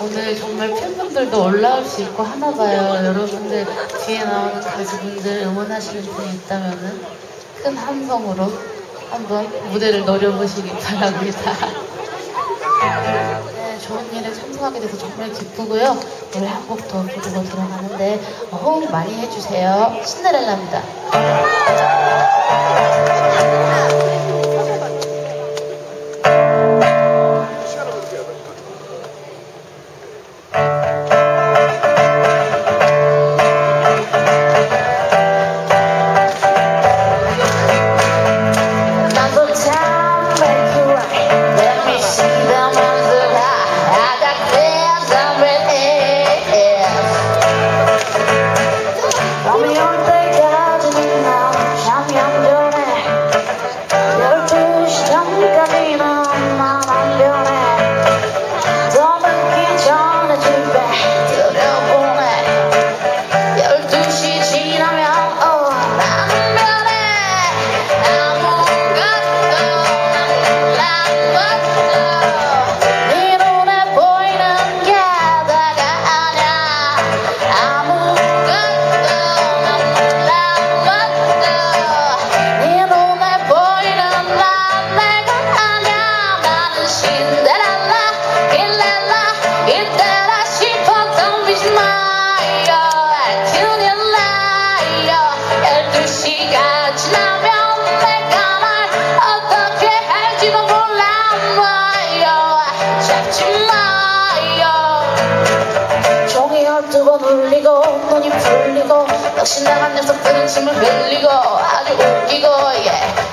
오늘 정말 팬분들도 올라올 수 있고 하나 봐요. 여러분들 뒤에 나오는 가수분들 응원하시는 분이 있다면은 큰 함성으로 한번 무대를 노려보시기 바랍니다. 네, 좋은 일에 참석하게 돼서 정말 기쁘고요. 노래 한 곡 더 부르고 들어가는데 호응 많이 해주세요. 신데렐라입니다. 시가 지나면 내가 날 어떻게 할지도 몰라 마요. 잡지 마요. 종이 열두 번 울리고 눈이 풀리고 역시 나간 녀석들은 침을 흘리고 아주 웃기고 예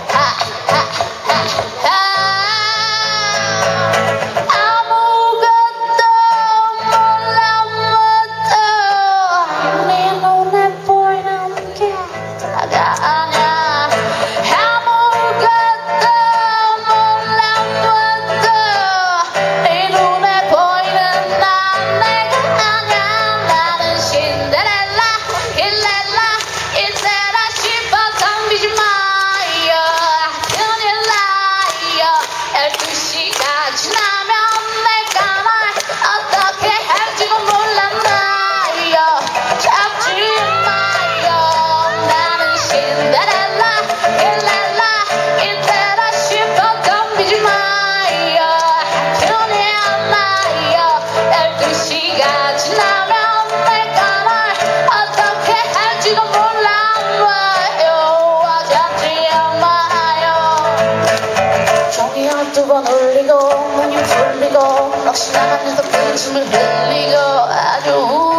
집어 놀리고 문이 풀리고 막 시간에서 분숨을 흘리고 아주